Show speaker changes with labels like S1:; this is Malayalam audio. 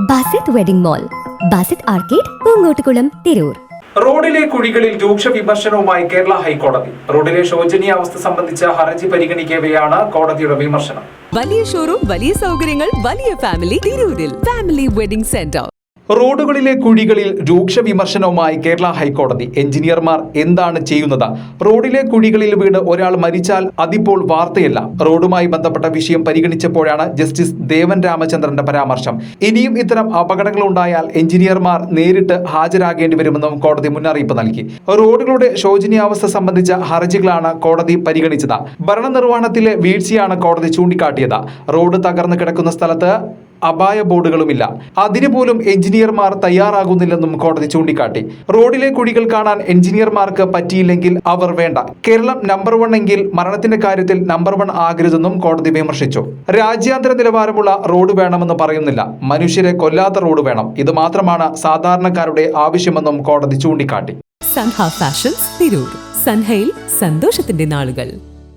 S1: Basith wedding mall Basith arcade Poonkottukulam Tirur.
S2: റോഡിലെ കുഴികളിൽ രൂക്ഷ വിമർശനവുമായി കേരള ഹൈക്കോടതി. റോഡിലെ ശോചനീയാവസ്ഥ സംബന്ധിച്ച ഹർജി പരിഗണിക്കവെയാണ് കോടതിയുടെ വിമർശനം.
S3: വലിയ ഷോറൂം വലിയ സൗകര്യങ്ങൾ വലിയ ഫാമിലി തിരൂരിൽ. ഫാമിലി വെഡിംഗ് സെന്റർ
S2: റോഡുകളിലെ കുഴികളിൽ രൂക്ഷ വിമർശനവുമായി കേരള ഹൈക്കോടതി. എഞ്ചിനീയർമാർ എന്താണ് ചെയ്യുന്നത്? റോഡിലെ കുഴികളിൽ വീണ് ഒരാൾ മരിച്ചാൽ അതിപ്പോൾ വാർത്തയല്ല. റോഡുമായി ബന്ധപ്പെട്ട വിഷയം പരിഗണിച്ചപ്പോഴാണ് ജസ്റ്റിസ് ദേവൻ രാമചന്ദ്രന്റെ പരാമർശം. ഇനിയും ഇത്തരം അപകടങ്ങൾ ഉണ്ടായാൽ എഞ്ചിനീയർമാർ നേരിട്ട് ഹാജരാകേണ്ടി വരുമെന്നും കോടതി മുന്നറിയിപ്പ് നൽകി. റോഡുകളുടെ ശോചനീയാവസ്ഥ സംബന്ധിച്ച ഹർജികളാണ് കോടതി പരിഗണിച്ചത്. ഭരണനിർവഹണത്തിലെ വീഴ്ചയാണ് കോടതി ചൂണ്ടിക്കാട്ടിയത്. റോഡ് തകർന്നു കിടക്കുന്ന സ്ഥലത്ത് അപായ ബോർഡുകളുമില്ല. അതിന് പോലും എഞ്ചിനീയർമാർ തയ്യാറാകുന്നില്ലെന്നും കോടതി ചൂണ്ടിക്കാട്ടി. റോഡിലെ കുഴികൾ കാണാൻ എഞ്ചിനീയർമാർക്ക് പറ്റിയില്ലെങ്കിൽ അവർ വേണ്ട. കേരളം നമ്പർ വൺ എങ്കിൽ മരണത്തിന്റെ കാര്യത്തിൽ നമ്പർ വൺ ആകരുതെന്നും കോടതി വിമർശിച്ചു. രാജ്യാന്തര നിലവാരമുള്ള റോഡ് വേണമെന്ന് പറയുന്നില്ല. മനുഷ്യരെ കൊല്ലാത്ത റോഡ് വേണം. ഇത് മാത്രമാണ് സാധാരണക്കാരുടെ ആവശ്യമെന്നും കോടതി ചൂണ്ടിക്കാട്ടി.
S3: സൻഹ ഫാഷൻസ് തിരൂർ. സൻഹയിൽ സന്തോഷത്തിന്റെ നാളുകൾ.